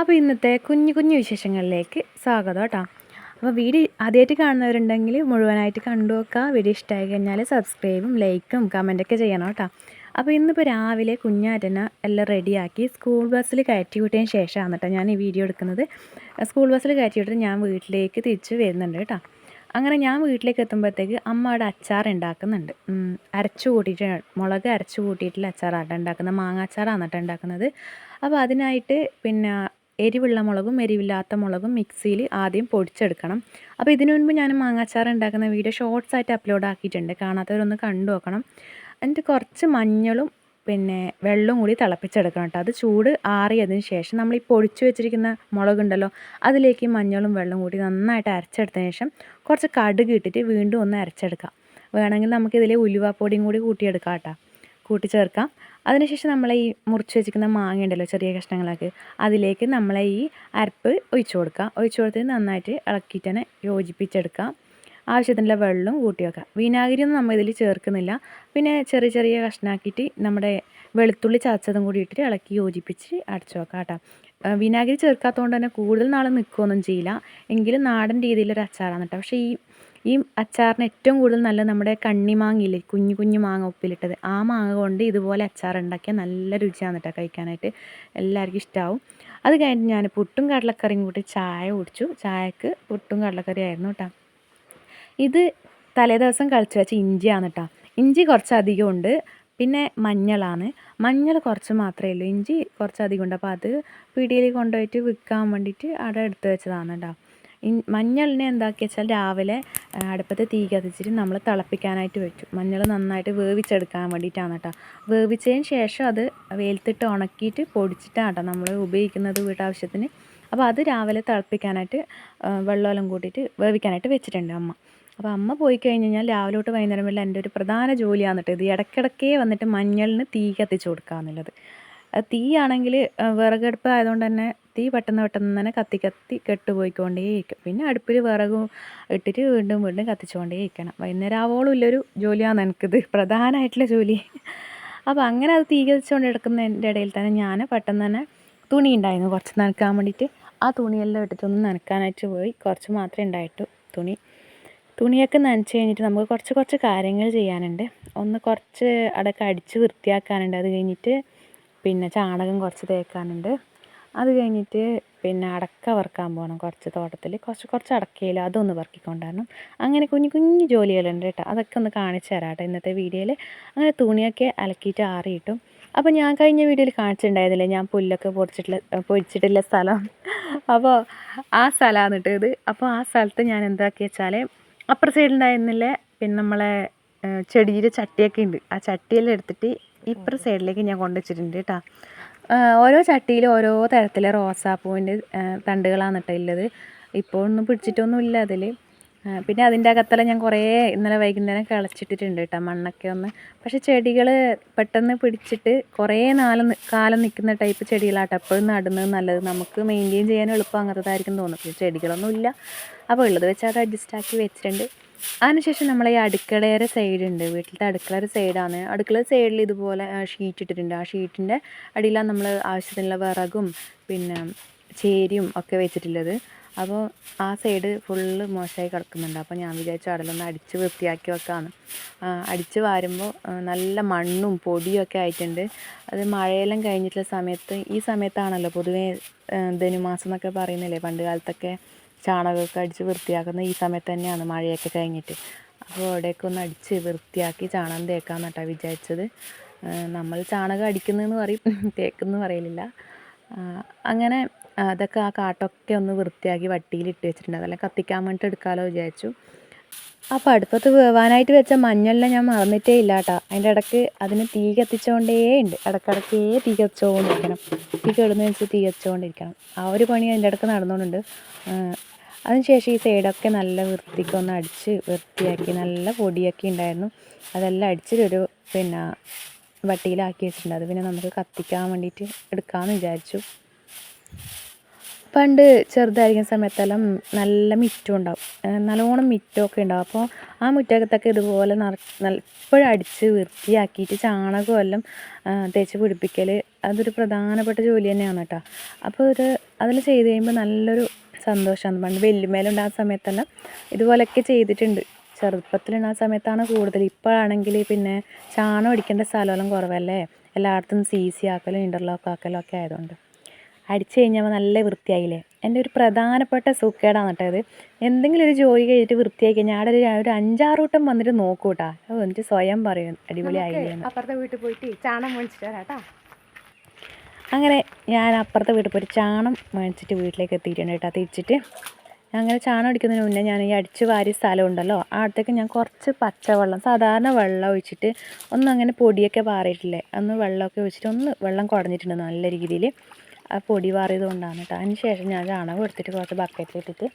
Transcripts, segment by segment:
അപ്പോൾ ഇന്നത്തെ കുഞ്ഞു കുഞ്ഞു വിശേഷങ്ങളിലേക്ക് സ്വാഗതം കേട്ടോ. അപ്പോൾ വീഡിയോ ആദ്യമായിട്ട് കാണുന്നവരുണ്ടെങ്കിൽ മുഴുവനായിട്ട് കണ്ടു നോക്കുക. വീഡിയോ ഇഷ്ടമായി കഴിഞ്ഞാൽ സബ്സ്ക്രൈബും ലൈക്കും കമന്റൊക്കെ ചെയ്യണം കേട്ടോ. അപ്പോൾ ഇന്നിപ്പോൾ രാവിലെ കുഞ്ഞാറ്റന എല്ലാം റെഡിയാക്കി സ്കൂൾ ബസ്സിൽ കയറ്റി വിട്ടതിന് ശേഷമാണ് കേട്ടോ ഞാൻ ഈ വീഡിയോ എടുക്കുന്നത്. സ്കൂൾ ബസ്സിൽ കയറ്റി വിട്ടിട്ട് ഞാൻ വീട്ടിലേക്ക് തിരിച്ച് വരുന്നുണ്ട് കേട്ടോ. അങ്ങനെ ഞാൻ വീട്ടിലേക്ക് എത്തുമ്പോഴത്തേക്ക് അമ്മ അവിടെ അച്ചാർ ഉണ്ടാക്കുന്നുണ്ട്. അരച്ചു കൂട്ടിയിട്ട് മുളക് അരച്ചു കൂട്ടിയിട്ടുള്ള അച്ചാറാണ് ഉണ്ടാക്കുന്നത്. മാങ്ങ അച്ചാറാണ് ഉണ്ടാക്കുന്നത്. അപ്പോൾ അതിനായിട്ട് പിന്നെ എരിവുള്ള മുളകും എരിവില്ലാത്ത മുളകും മിക്സിയിൽ ആദ്യം പൊടിച്ചെടുക്കണം. അപ്പോൾ ഇതിനു മുൻപ് ഞാൻ മാങ്ങാച്ചാർ ഉണ്ടാക്കുന്ന വീഡിയോ ഷോർട്സ് ആയിട്ട് അപ്ലോഡ് ആക്കിയിട്ടുണ്ട്. കാണാത്തവരൊന്ന് കണ്ടു നോക്കണം. എന്നിട്ട് കുറച്ച് മഞ്ഞളും പിന്നെ വെള്ളവും കൂടി തിളപ്പിച്ചെടുക്കണം കേട്ടോ. അത് ചൂട് ആറിയതിന് ശേഷം നമ്മൾ ഈ പൊടിച്ചു വെച്ചിരിക്കുന്ന മുളകുണ്ടല്ലോ അതിലേക്ക് മഞ്ഞളും വെള്ളവും കൂടി നന്നായിട്ട് അരച്ചെടുത്തതിന് ശേഷം കുറച്ച് കടുക് ഇട്ടിട്ട് വീണ്ടും ഒന്ന് അരച്ചെടുക്കാം. വേണമെങ്കിൽ നമുക്കിതിൽ ഉലുവാപ്പൊടിയും കൂടി കൂട്ടിയെടുക്കാം കേട്ടോ. കൂട്ടിച്ചേർക്കാം. അതിനുശേഷം നമ്മൾ ഈ മുറിച്ച് വെച്ചിരിക്കുന്ന മാങ്ങ ഉണ്ടല്ലോ ചെറിയ കഷ്ണങ്ങളാക്കി അതിലേക്ക് നമ്മളെ ഈ അരപ്പ് ഒഴിച്ചു കൊടുക്കുക. ഒഴിച്ചു കൊടുത്ത് നന്നായിട്ട് ഇളക്കിയിട്ട് തന്നെ യോജിപ്പിച്ചെടുക്കുക. ആവശ്യത്തിനുള്ള വെള്ളം കൂട്ടി വെക്കുക. വിനാഗിരി ഒന്നും നമ്മൾ ഇതിൽ ചേർക്കുന്നില്ല. പിന്നെ ചെറിയ ചെറിയ കഷ്ണാക്കിയിട്ട് നമ്മുടെ വെളുത്തുള്ളി ചതച്ചതും കൂടി ഇട്ടിട്ട് ഇളക്കി യോജിപ്പിച്ച് അടച്ചു വെക്കാം കേട്ടോ. വിനാഗിരി ചേർക്കാത്തതുകൊണ്ട് തന്നെ കൂടുതൽ നാൾ നിൽക്കുകയൊന്നും ചെയ്യില്ല. എങ്കിലും നാടൻ രീതിയിലൊരു അച്ചാറാണ് കേട്ടോ. പക്ഷേ ഈ ഈ അച്ചാറിന് ഏറ്റവും കൂടുതൽ നല്ല നമ്മുടെ കണ്ണിമാങ്ങയില്ലേ കുഞ്ഞു കുഞ്ഞു മാങ്ങ ഉപ്പിലിട്ടത്. ആ മാങ്ങ കൊണ്ട് ഇതുപോലെ അച്ചാർ ഉണ്ടാക്കിയാൽ നല്ല രുചിയാണ് കേട്ടോ കഴിക്കാനായിട്ട് എല്ലാവർക്കും ഇഷ്ടമാവും അത് കഴിഞ്ഞിട്ട് ഞാൻ പുട്ടും കടലക്കറിയും കൂട്ടി ചായ കുടിച്ചു. ചായക്ക് പുട്ടും കടലക്കറി ആയിരുന്നു കേട്ടോ ഇത് തലേദിവസം കളിച്ച് വെച്ച ഇഞ്ചിയാണ് കേട്ടോ ഇഞ്ചി കുറച്ച് അധികം ഉണ്ട്. പിന്നെ മഞ്ഞളാണ്. മഞ്ഞൾ കുറച്ച് മാത്രമേ ഉള്ളൂ. ഇഞ്ചി കുറച്ച് അധികം ഉണ്ട്. അപ്പോൾ അത് പിടിയിൽ കൊണ്ടുപോയിട്ട് വിൽക്കാൻ വേണ്ടിയിട്ട് അവിടെ എടുത്ത് വെച്ചതാണ് കേട്ടോ മഞ്ഞളിനെ എന്താക്കി വെച്ചാൽ രാവിലെ അടുപ്പത്തെ തീ കത്തിച്ചിട്ട് നമ്മൾ തിളപ്പിക്കാനായിട്ട് വെച്ചു മഞ്ഞൾ നന്നായിട്ട് വേവിച്ചെടുക്കാൻ വേണ്ടിയിട്ടാണ് കേട്ടോ. വേവിച്ചതിന് ശേഷം അത് വെയിലത്തിട്ട് ഉണക്കിയിട്ട് പൊടിച്ചിട്ടാണ് കേട്ടോ നമ്മൾ ഉപയോഗിക്കുന്നത് വീട്ടാവശ്യത്തിന്. അപ്പോൾ അത് രാവിലെ തിളപ്പിക്കാനായിട്ട് വെള്ളമെല്ലാം കൂട്ടിയിട്ട് വേവിക്കാനായിട്ട് വെച്ചിട്ടുണ്ട് അമ്മ. അപ്പോൾ അമ്മ പോയി കഴിഞ്ഞ് കഴിഞ്ഞാൽ രാവിലെ തൊട്ട് വൈകുന്നേരം വരെ എന്റെ ഒരു പ്രധാന ജോലിയാണ് കേട്ടോ ഇത്. ഇടയ്ക്കിടയ്ക്കേ വന്നിട്ട് മഞ്ഞളിന് തീ കത്തിച്ച് കൊടുക്കുക എന്നുള്ളത് തീയാണെങ്കിൽ വിറകടുപ്പ് ആയതുകൊണ്ട് തന്നെ തീ പെട്ടെന്ന് പെട്ടെന്ന് തന്നെ കത്തി കത്തി കെട്ടുപോയിക്കൊണ്ടേയിരിക്കും. പിന്നെ അടുപ്പിൽ വിറകും ഇട്ടിട്ട് വീണ്ടും വീണ്ടും കത്തിച്ചുകൊണ്ടേ ഇരിക്കണം വൈകുന്നേരം ആവോളം ഉള്ളൊരു ജോലിയാണ് എനിക്കിത്. പ്രധാനമായിട്ടുള്ള ജോലി. അപ്പോൾ അങ്ങനെ അത് തീ കത്തിച്ചുകൊണ്ട് എടുക്കുന്നതിന്റെ ഇടയിൽ തന്നെ ഞാൻ പെട്ടെന്ന് തന്നെ തുണി ഉണ്ടായിരുന്നു. കുറച്ച് നനക്കാൻ വേണ്ടിയിട്ട്. ആ തുണിയെല്ലാം ഇട്ടിട്ടൊന്ന് നനക്കാനായിട്ട് പോയി. കുറച്ച് മാത്രമേ ഉണ്ടായിട്ടു തുണി. തുണിയൊക്കെ നനച്ച് കഴിഞ്ഞിട്ട് നമുക്ക് കുറച്ച് കുറച്ച് കാര്യങ്ങൾ ചെയ്യാനുണ്ട്. ഒന്ന് കുറച്ച് അടക്കം അടിച്ച് വൃത്തിയാക്കാനുണ്ട്. അത് കഴിഞ്ഞിട്ട് പിന്നെ ചാണകം കുറച്ച് തേക്കാനുണ്ട്. അത് കഴിഞ്ഞിട്ട് പിന്നെ അടക്ക വറുക്കാൻ പോകണം കുറച്ച് തോട്ടത്തിൽ കുറച്ച് കുറച്ച് അടക്കയിൽ അതൊന്ന് വറുക്കിക്കൊണ്ടുവരണം അങ്ങനെ കുഞ്ഞു കുഞ്ഞു ജോലികളുണ്ട് കേട്ടോ. അതൊക്കെ ഒന്ന് കാണിച്ചു തരാം കേട്ടോ ഇന്നത്തെ വീഡിയോയിൽ അങ്ങനെ തുണിയൊക്കെ അലക്കിയിട്ട് ആറിയിട്ടും. അപ്പോൾ ഞാൻ കഴിഞ്ഞ വീഡിയോയിൽ കാണിച്ചിട്ടുണ്ടായിരുന്നില്ലേ? ഞാൻ പുല്ലൊക്കെ പൊടിച്ചിട്ടുള്ള പൊരിച്ചിട്ടുള്ള സ്ഥലം. അപ്പോൾ ആ സ്ഥലമാണ് കേട്ടോ ഇത്. അപ്പോൾ ആ സ്ഥലത്ത് ഞാൻ എന്താക്കി വെച്ചാൽ അപ്പുറ സൈഡിലുണ്ടായിരുന്നില്ലേ പിന്നെ നമ്മളെ ചെടിയിൽ ചട്ടിയൊക്കെ ഉണ്ട്. ആ ചട്ടിയെല്ലാം എടുത്തിട്ട് ഇപ്പുറ സൈഡിലേക്ക് ഞാൻ കൊണ്ടുവച്ചിട്ടുണ്ട് കേട്ടോ. ഓരോ ചട്ടിയിലും ഓരോ തരത്തിലെ റോസാപ്പൂവിന്റെ തണ്ടുകളാണ് കേട്ടോ ഉള്ളത് ഇപ്പോൾ ഒന്നും പിടിച്ചിട്ടൊന്നും ഇല്ല അതിൽ പിന്നെ അതിന്റെ അകത്തെല്ലാം ഞാൻ കുറേ ഇന്നലെ വൈകുന്നേരം കിളച്ചിട്ടിട്ടുണ്ട് കേട്ടോ മണ്ണൊക്കെ ഒന്ന്. പക്ഷേ ചെടികൾ പെട്ടെന്ന് പിടിച്ചിട്ട് കുറേ നാളം കാലം നിൽക്കുന്ന ടൈപ്പ് ചെടികളാട്ടോ. എപ്പോഴും നടുന്നത് നല്ലത്. നമുക്ക് മെയിന്റെയിൻ ചെയ്യാൻ എളുപ്പം അങ്ങനത്തെ ആയിരിക്കും തോന്നുന്നത് ചെടികളൊന്നും ഇല്ല അപ്പോൾ ഉള്ളത് വെച്ച് അത് അഡ്ജസ്റ്റ് ആക്കി വെച്ചിട്ടുണ്ട്. അതിനുശേഷം നമ്മൾ ഈ അടുക്കളയുടെ സൈഡ് ഉണ്ട് വീട്ടിലത്തെ അടുക്കളയുടെ സൈഡാണ്. അടുക്കള സൈഡിൽ ഇതുപോലെ ഷീറ്റ് ഇട്ടിട്ടുണ്ട്. ആ ഷീറ്റിന്റെ അടിയിലാണ് നമ്മൾ ആവശ്യത്തിനുള്ള വിറകും പിന്നെ ചേരിയും ഒക്കെ വെച്ചിട്ടുള്ളത്. അപ്പോൾ ആ സൈഡ് ഫുള്ള് മോശമായി കിടക്കുന്നുണ്ട്. അപ്പോൾ ഞാൻ വിചാരിച്ചു അടലൊന്ന് അടിച്ച് വൃത്തിയാക്കി വെക്കാമെന്ന് അടിച്ച് വാരുമ്പോൾ നല്ല മണ്ണും പൊടിയും ഒക്കെ ആയിട്ടുണ്ട്. അത് മഴയെല്ലാം കഴിഞ്ഞിട്ടുള്ള സമയത്ത് ഈ സമയത്താണല്ലോ പൊതുവേ ധനുമാസം എന്നൊക്കെ പറയുന്നില്ലേ? പണ്ട് കാലത്തൊക്കെ ചാണകമൊക്കെ അടിച്ച് വൃത്തിയാക്കുന്ന ഈ സമയത്ത് തന്നെയാണ് മഴയൊക്കെ കഴിഞ്ഞിട്ട്. അപ്പോൾ അവിടെയൊക്കെ ഒന്ന് അടിച്ച് വൃത്തിയാക്കി ചാണകം തേക്കാമെന്ന് കേട്ടോ വിചാരിച്ചത്. നമ്മൾ ചാണകം അടിക്കുന്നതെന്ന് പറയും. തേക്കെന്ന് പറയലില്ല. അങ്ങനെ അതൊക്കെ ആ കാട്ടൊക്കെ ഒന്ന് വൃത്തിയാക്കി വട്ടിയിലിട്ട് വെച്ചിട്ടുണ്ട്. അതെല്ലാം കത്തിക്കാൻ വേണ്ടിയിട്ട് എടുക്കാമല്ലോ വിചാരിച്ചു. അപ്പോൾ അടുപ്പത്ത് വേവാനായിട്ട് വെച്ച മഞ്ഞളിനെ ഞാൻ മറന്നിട്ടേ ഇല്ല കേട്ടോ അതിന്റെ ഇടയ്ക്ക് അതിന് തീ കത്തിച്ചുകൊണ്ടേ ഉണ്ട് ഇടയ്ക്കിടയ്ക്കേ തീ കത്തിച്ചുകൊണ്ടിരിക്കണം തീ കെടുന്നതനുസരിച്ച് തീ കത്തിച്ചുകൊണ്ടിരിക്കണം ആ ഒരു പണി അതിന്റെ ഇടയ്ക്ക് നടന്നുകൊണ്ടുണ്ട് അതിനുശേഷം ഈ സൈഡൊക്കെ നല്ല വൃത്തിക്ക് ഒന്ന് അടിച്ച് വൃത്തിയാക്കി നല്ല പൊടിയൊക്കെ ഉണ്ടായിരുന്നു അതെല്ലാം അടിച്ചിട്ടൊരു പിന്നെ വട്ടിയിലാക്കി വെച്ചിട്ടുണ്ട്. അത് പിന്നെ നമുക്ക് കത്തിക്കാൻ വേണ്ടിയിട്ട് എടുക്കാമെന്ന് വിചാരിച്ചു. പണ്ട് ചെറുതായിരിക്കുന്ന സമയത്തെല്ലാം നല്ല മുറ്റം ഉണ്ടാവും. നല്ലോണം മുറ്റമൊക്കെ ഉണ്ടാവും. അപ്പോൾ ആ മുറ്റത്തൊക്കെ ഇതുപോലെ നല്ല അടിച്ച് വൃത്തിയാക്കിയിട്ട് ചാണകമെല്ലാം തേച്ച് പിടിപ്പിക്കൽ അതൊരു പ്രധാനപ്പെട്ട ജോലി തന്നെയാണ് കേട്ടോ. അപ്പോൾ ഒരു അതിൽ ചെയ്ത് കഴിയുമ്പോൾ നല്ലൊരു സന്തോഷമാണ് പണ്ട് വെല്ലുമേലുണ്ടാകുന്ന സമയത്തെല്ലാം. ഇതുപോലെയൊക്കെ ചെയ്തിട്ടുണ്ട്. ചെറുപ്പത്തിലുണ്ടാകുന്ന സമയത്താണ് കൂടുതൽ. ഇപ്പോഴാണെങ്കിൽ പിന്നെ ചാണകം അടിക്കേണ്ട സ്ഥലമെല്ലാം കുറവല്ലേ? എല്ലായിടത്തും സി സി ആക്കലും ഇന്റർലോക്ക് ആക്കലും ഒക്കെ ആയതുകൊണ്ട്. അടിച്ച് കഴിഞ്ഞപ്പോൾ നല്ല വൃത്തിയായില്ലേ? എന്റെ ഒരു പ്രധാനപ്പെട്ട സൂക്കേടാണ് കേട്ടോ എന്തെങ്കിലും ഒരു ജോലി കഴിഞ്ഞിട്ട് വൃത്തിയായി കഴിഞ്ഞാൽ അവിടെ ഒരു ഒരു അഞ്ചാറ് വട്ടം വന്നിട്ട് നോക്കൂട്ടാ. എനിക്ക് സ്വയം പറയും അടിപൊളിയായില്ലേ ആയില്ലേ? അപ്പുറത്തെ വീട്ടിൽ പോയിട്ട് ചാണം മേടിച്ചിട്ട് വരാം കേട്ടോ. അങ്ങനെ ഞാൻ അപ്പുറത്തെ വീട്ടിൽ പോയി ചാണം മേടിച്ചിട്ട് വീട്ടിലേക്ക് എത്തിയിട്ടുണ്ട് കേട്ടോ. തിരിച്ചിട്ട് അങ്ങനെ ചാണം അടിക്കുന്നതിന് മുന്നേ ഞാൻ ഈ അടിച്ചു വാരി സ്ഥലം ഉണ്ടല്ലോ ആ അടുത്തേക്ക് ഞാൻ കുറച്ച് പച്ചവെള്ളം സാധാരണ വെള്ളം ഒഴിച്ചിട്ട് ഒന്നും അങ്ങനെ പൊടിയൊക്കെ പാറിയിട്ടില്ലേ ഒന്ന് വെള്ളമൊക്കെ ഒഴിച്ചിട്ട് ഒന്ന് വെള്ളം കുടഞ്ഞിട്ടുണ്ട് നല്ല രീതിയിൽ ആ പൊടി പാറിയത് കൊണ്ടാണ് കേട്ടോ അതിന് ശേഷം ഞാൻ ചാണകം എടുത്തിട്ട് കുറച്ച് ബക്കറ്റിലിട്ടിട്ട്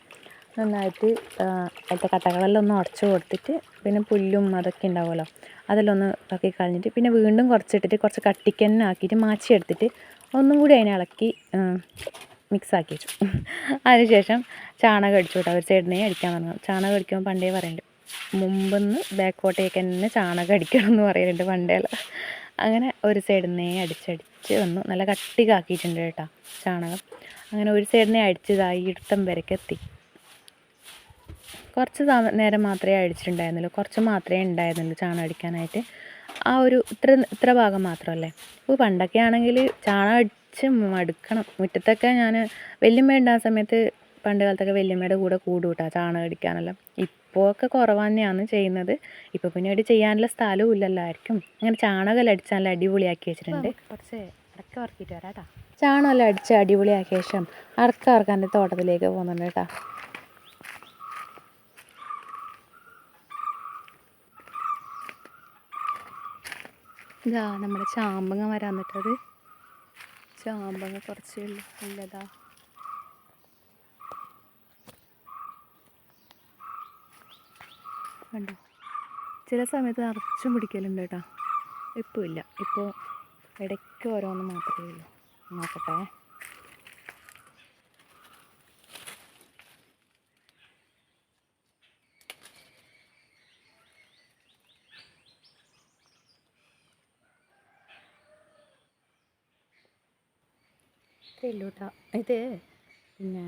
നന്നായിട്ട് അതിലത്തെ കട്ടകളെല്ലാം ഒന്ന് ഉടച്ച് കൊടുത്തിട്ട് പിന്നെ പുല്ലും അതൊക്കെ ഉണ്ടാവുമല്ലോ അതെല്ലാം ഒന്ന് ഇതാക്കി കളഞ്ഞിട്ട് പിന്നെ വീണ്ടും കുറച്ചിട്ടിട്ട് കുറച്ച് കട്ടിക്കന്നെ ആക്കിയിട്ട് മാച്ചി എടുത്തിട്ട് ഒന്നും കൂടി അതിനെ ഇളക്കി മിക്സ് ആക്കി വെച്ചു. അതിനുശേഷം ചാണകം അടിച്ചു കേട്ടോ ഒരു സൈഡിനെ അടിക്കാൻ പറഞ്ഞു. ചാണകം അടിക്കുമ്പോൾ പണ്ടേ പറയുന്നുണ്ട് മുമ്പെന്ന് ബാക്കോട്ടേക്ക് തന്നെ ചാണകം അടിക്കണം എന്ന് പറയുന്നുണ്ട് പണ്ടേല അങ്ങനെ ഒരു സൈഡിൽ നിന്നേ അടിച്ചടിച്ച് വന്നു. നല്ല കട്ടിക്കാക്കിയിട്ടുണ്ട് കേട്ടോ ചാണകം. അങ്ങനെ ഒരു സൈഡിനെ അടിച്ചതായി ഇടുത്തം വരയ്ക്ക് എത്തി. കുറച്ച് നേരം മാത്രമേ അടിച്ചിട്ടുണ്ടായിരുന്നുള്ളൂ. കുറച്ച് മാത്രമേ ഉണ്ടായിരുന്നുള്ളൂ ചാണകം അടിക്കാനായിട്ട്. ആ ഒരു ഇത്ര ഇത്ര ഭാഗം മാത്രമല്ലേ. ഇപ്പോൾ പണ്ടൊക്കെ ആണെങ്കിൽ ചാണകം അടിച്ച് മടുക്കണം. മുറ്റത്തൊക്കെ ഞാൻ വല്യമ്മ ഉണ്ടാകുന്ന സമയത്ത് പണ്ട് കാലത്തൊക്കെ വല്യമ്മയുടെ കൂടെ കൂടും കേട്ടോ ചാണകം അടിക്കാനെല്ലാം. ഇപ്പോൾ ഒക്കെ കുറവ് തന്നെയാണ് ചെയ്യുന്നത്. ഇപ്പോൾ പിന്നെ ഇവിടെ ചെയ്യാനുള്ള സ്ഥലവും ഇല്ലല്ലോ ആയിരിക്കും അങ്ങനെ ചാണകം അടിച്ച് നല്ല അടിപൊളിയാക്കി വെച്ചിട്ടുണ്ട്. കുറച്ച് അടക്ക വറക്കിയിട്ട് വരാം കേട്ടോ. ചാണമെല്ലാം അടിച്ച് അടിപൊളിയാക്കിയ ശേഷം അറക്ക അറക്കാന്റെ തോട്ടത്തിലേക്ക് പോകുന്നുണ്ട് കേട്ടോ. ഇതാ നമ്മുടെ ചാമ്പങ്ങ വരാൻ നിട്ടത് ചാമ്പങ്ങ കുറച്ചേ ഉള്ളൂ ഇല്ലതാ കണ്ടോ ചില സമയത്ത് നിറച്ചും പിടിക്കലുണ്ട് കേട്ടോ. ഇപ്പോൾ ഇല്ല. ഇപ്പോൾ ഇടയ്ക്ക് ഓരോന്ന് മാത്രമേ ഉള്ളൂ. നോക്കട്ടെ. ഇത്രയേ കേട്ടോ. ഇത് പിന്നെ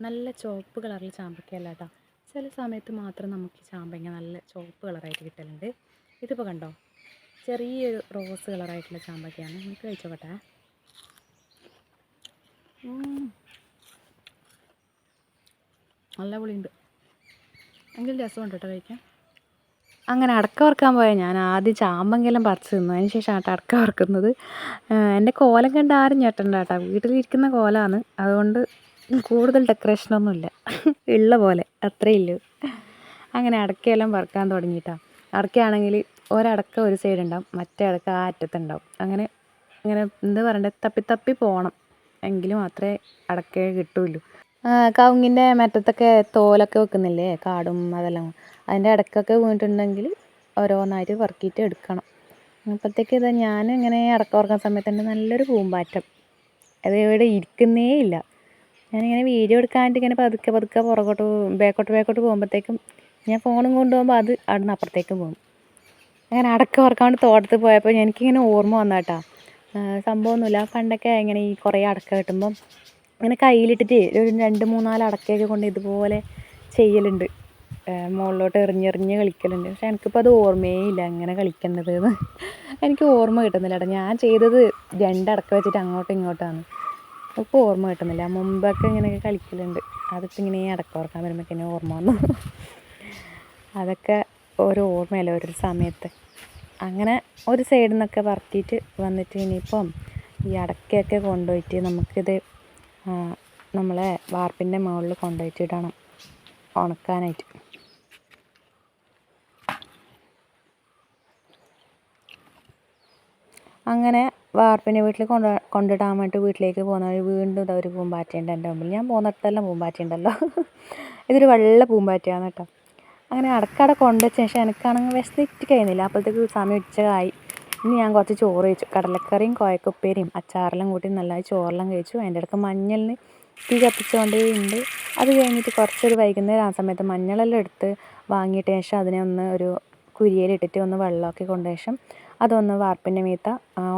നല്ല ചുവപ്പ് കളറിൽ ചാമ്പക്കയല്ല കേട്ടോ. ചില സമയത്ത് മാത്രം നമുക്ക് ചാമ്പങ്ങ നല്ല ചുവപ്പ് കളറായിട്ട് കിട്ടലുണ്ട്. ഇതിപ്പോൾ കണ്ടോ? ചെറിയൊരു റോസ് കളറായിട്ടുള്ള ചാമ്പക്കയാണ് നമുക്ക് കഴിച്ചോട്ടെ നല്ല പുളിയുണ്ട്. എങ്കിലും രസമുണ്ട് കേട്ടോ കഴിക്കാൻ. അങ്ങനെ അടക്ക വറുക്കാൻ പോയാൽ ഞാൻ ആദ്യം ചാമ്പെങ്കിലും പറിച്ച് തിന്നു. അതിന് ശേഷം ആട്ട അടക്ക വറുക്കുന്നത്. എന്റെ കോലം കണ്ട് ആരും ഞെട്ടണ്ട കേട്ടോ. വീട്ടിലിരിക്കുന്ന കോലമാണ് അതുകൊണ്ട് കൂടുതൽ ഡെക്കറേഷനൊന്നുമില്ല ഉള്ള പോലെ അത്രേ ഉള്ളൂ അങ്ങനെ അടക്കയെല്ലാം വറുക്കാൻ തുടങ്ങിയിട്ടാ. അടക്കയാണെങ്കിൽ ഒരടക്ക ഒരു സൈഡ് ഉണ്ടാവും മറ്റേ അടക്ക ആ അറ്റത്തുണ്ടാവും. അങ്ങനെ ഇങ്ങനെ എന്താ പറയണ്ടേ തപ്പി തപ്പി പോകണം എങ്കിലും മാത്രമേ അടക്ക കിട്ടുള്ളൂ. കവുങ്ങിന്റെ മറ്റത്തൊക്കെ തോലൊക്കെ വെക്കുന്നില്ലേ കാടും അതെല്ലാം. അതിന്റെ അടക്കൊക്കെ വീണിട്ടുണ്ടെങ്കിൽ ഓരോന്നായിട്ട് വറക്കിയിട്ട് എടുക്കണം. അപ്പോഴത്തേക്ക് ഇത് ഞാൻ ഇങ്ങനെ അടക്ക ഉറക്കുന്ന സമയത്ത് തന്നെ നല്ലൊരു പൂമ്പാറ്റം. അത് ഇവിടെ ഇരിക്കുന്നേ ഇല്ല. ഞാനിങ്ങനെ വീഡിയോ എടുക്കാനായിട്ട് ഇങ്ങനെ പതുക്കെ പതുക്കെ പുറകോട്ട് ബാക്കോട്ട് ബാക്കോട്ട് പോകുമ്പോഴത്തേക്കും ഞാൻ ഫോണും കൊണ്ടുപോകുമ്പോൾ അത് അവിടെ നിന്ന് അപ്പുറത്തേക്കും പോകും. അങ്ങനെ അടക്ക ഉറക്കാണ്ട് തോട്ടത്ത് പോയപ്പോൾ എനിക്കിങ്ങനെ ഓർമ്മ വന്നാട്ടാ. സംഭവമൊന്നുമില്ല. പണ്ടൊക്കെ ഇങ്ങനെ ഈ കുറേ അടക്ക കിട്ടുമ്പം ഇങ്ങനെ കയ്യിലിട്ടിട്ട് ഒരു രണ്ട് മൂന്നാൽ അടക്കയൊക്കെ കൊണ്ട് ഇതുപോലെ ചെയ്യലുണ്ട്. മുകളിലോട്ട് എറിഞ്ഞെറിഞ്ഞ് കളിക്കലുണ്ട്. പക്ഷെ എനിക്കിപ്പോൾ അത് ഓർമ്മയേ ഇല്ല അങ്ങനെ കളിക്കേണ്ടത് എനിക്ക് ഓർമ്മ കിട്ടുന്നില്ല കേട്ടോ ഞാൻ ചെയ്തത് രണ്ടടക്ക വെച്ചിട്ട് അങ്ങോട്ടും ഇങ്ങോട്ടാണ് ഇപ്പോൾ ഓർമ്മ കിട്ടുന്നില്ല. മുമ്പൊക്കെ ഇങ്ങനെയൊക്കെ കളിക്കലുണ്ട്. അതിപ്പോൾ ഇങ്ങനെ അടക്കം ഓർക്കാൻ വരുമ്പോൾ തന്നെ ഓർമ്മ വന്നു. അതൊക്കെ ഓരോ ഓർമ്മയല്ല ഓരോ സമയത്ത്. അങ്ങനെ ഒരു സൈഡിൽ നിന്നൊക്കെ പറത്തിയിട്ട് വന്നിട്ട് ഇനിയിപ്പം ഈ അടക്കയൊക്കെ കൊണ്ടുപോയിട്ട് നമുക്കിത് നമ്മളെ വാർപ്പിന്റെ മുകളിൽ കൊണ്ടുപോയിട്ട് ഉണക്കാനായിട്ട്. അങ്ങനെ വാർപ്പിന്റെ വീട്ടിൽ കൊണ്ട് കൊണ്ടിടാൻ വേണ്ടി വീട്ടിലേക്ക് പോകുന്ന വഴി വീണ്ടും ഇതാ ഒരു പൂമ്പാറ്റയുണ്ട് എന്റെ മുമ്പിൽ. ഞാൻ പോകുന്നിടത്തെല്ലാം പൂമ്പാറ്റയുണ്ടല്ലോ. ഇതൊരു വെള്ള പൂമ്പാറ്റയാണ് കേട്ടോ. അങ്ങനെ അടക്കട കൊണ്ടുവച്ച ശേഷം എനിക്കാണെങ്കിൽ വിശന്നിട്ട് കഴിയുന്നില്ല. അപ്പോഴത്തേക്ക് സമയം ഉച്ചയായി. ഇനി ഞാൻ കുറച്ച് ചോറ് കഴിച്ചു. കടലക്കറിയും കോയക്കുപ്പേരിയും അച്ചാറെല്ലാം കൂട്ടി നല്ലതായി ചോറെല്ലാം കഴിച്ചു. അതിന്റെ ഇടയ്ക്ക് മഞ്ഞളിന് തീ കത്തിച്ചുകൊണ്ടേ ഉണ്ട്. അത് കഴിഞ്ഞിട്ട് കുറച്ചൊരു വൈകുന്നേരം ആ സമയത്ത് മഞ്ഞളെല്ലാം എടുത്ത് വാങ്ങിയിട്ട് ശേഷം അതിനെ ഒന്ന് ഒരു കുരിയയിലിട്ടിട്ട് ഒന്ന് വെള്ളമൊക്കെ കൊണ്ട ശേഷം അതൊന്ന് വാർപ്പിന്റെ മീത്ത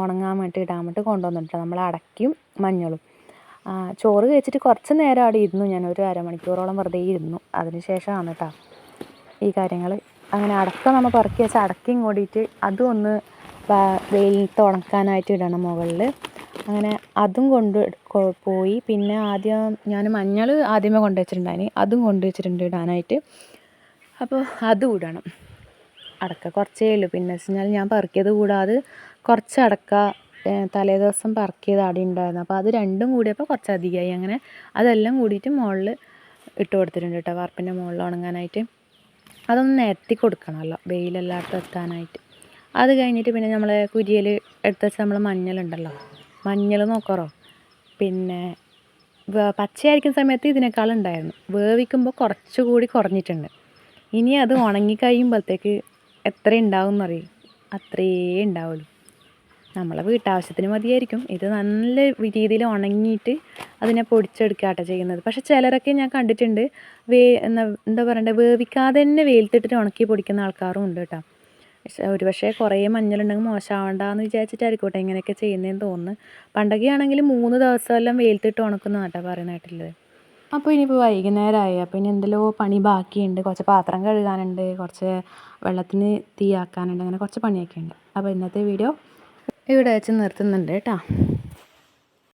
ഉണങ്ങാൻ വേണ്ടി ഇടാൻ വേണ്ടി കൊണ്ടുവന്നിട്ട് നമ്മൾ അടയ്ക്കും മഞ്ഞളും. ചോറ് കഴിച്ചിട്ട് കുറച്ച് നേരം അവിടെ ഇരുന്നു ഞാൻ. ഒരു അരമണിക്കൂറോളം വെറുതെ ഇരുന്നു. അതിന് ശേഷമാണ് കേട്ടോ ഈ കാര്യങ്ങൾ അങ്ങനെ അടക്ക നമ്മൾ പറക്കി വെച്ചാൽ അടക്കയും കൂടിയിട്ട് അതും ഒന്ന് വെയിലത്ത് ഉണക്കാനായിട്ട് ഇടണം മുകളിൽ അങ്ങനെ അതും കൊണ്ട് പോയി. പിന്നെ ആദ്യം ഞാൻ മഞ്ഞൾ ആദ്യമേ കൊണ്ടുവച്ചിട്ടുണ്ടായിന് അതും കൊണ്ടുവച്ചിട്ടുണ്ട് ഇടാനായിട്ട്. അപ്പോൾ അതും ഇടണം. അടക്ക കുറച്ചേ ഉള്ളൂ. പിന്നെ വെച്ച് കഴിഞ്ഞാൽ ഞാൻ പെറുക്കിയത് കൂടാതെ കുറച്ച് അടക്ക തലേ ദിവസം പെറുക്കിയത് അവിടെ ഉണ്ടായിരുന്നു. അപ്പോൾ അത് രണ്ടും കൂടിയപ്പോൾ കുറച്ച് അധികമായി അങ്ങനെ അതെല്ലാം കൂടിയിട്ട് മുകളിൽ ഇട്ട് കൊടുത്തിട്ടുണ്ട് കേട്ടോ വാർപ്പിന്റെ മുകളിൽ ഉണങ്ങാനായിട്ട്. അതൊന്ന് നിരത്തി കൊടുക്കണമല്ലോ വെയിലല്ലാത്ത എത്താനായിട്ട്. അത് കഴിഞ്ഞിട്ട് പിന്നെ നമ്മൾ കുരിയൽ എടുത്ത് വെച്ച നമ്മൾ മഞ്ഞളുണ്ടല്ലോ മഞ്ഞൾ നോക്കറോ? പിന്നെ പച്ചയായിരിക്കുന്ന സമയത്ത് ഇതിനേക്കാളുണ്ടായിരുന്നു വേവിക്കുമ്പോൾ കുറച്ചുകൂടി കുറഞ്ഞിട്ടുണ്ട്. ഇനി അത് ഉണങ്ങി കഴിയുമ്പോഴത്തേക്ക് എത്ര ഉണ്ടാവും എന്നറിയും അത്രേ ഉണ്ടാവുള്ളൂ. നമ്മളെ വീട്ടാവശ്യത്തിന് മതിയായിരിക്കും. ഇത് നല്ല രീതിയിൽ ഉണങ്ങിയിട്ട് അതിനെ പൊടിച്ചെടുക്കാട്ടോ ചെയ്യുന്നത്. പക്ഷേ ചിലരൊക്കെ ഞാൻ കണ്ടിട്ടുണ്ട് വേ എന്താ എന്താ പറയണ്ടേ വേവിക്കാതെ തന്നെ വെയിലത്തിട്ടിട്ട് ഉണക്കി പൊടിക്കുന്ന ആൾക്കാരും ഉണ്ട് കേട്ടോ. ഒരു പക്ഷേ കുറേ മഞ്ഞളുണ്ടെങ്കിൽ മോശമാവണ്ടെന്ന് വിചാരിച്ചിട്ടായിരിക്കോട്ടെ ഇങ്ങനെയൊക്കെ ചെയ്യുന്നതെന്ന് തോന്നുന്നു. പണ്ടൊക്കെ ആണെങ്കിൽ മൂന്ന് ദിവസമെല്ലാം വെയിലത്തിട്ട് ഉണക്കുന്ന കേട്ടോ പറയുന്നതായിട്ടുള്ളത് അപ്പോൾ ഇനിയിപ്പോൾ വൈകുന്നേരമായി അപ്പോൾ ഇനി എന്തെല്ലോ പണി ബാക്കിയുണ്ട്. കുറച്ച് പാത്രം കഴുകാനുണ്ട്. കുറച്ച് വെള്ളത്തിന് തീയാക്കാനുണ്ട് അങ്ങനെ കുറച്ച് പണിയൊക്കെ ഉണ്ട് അപ്പോൾ ഇന്നത്തെ വീഡിയോ ഇവിടെ വെച്ച് നിർത്തുന്നുണ്ട് കേട്ടോ.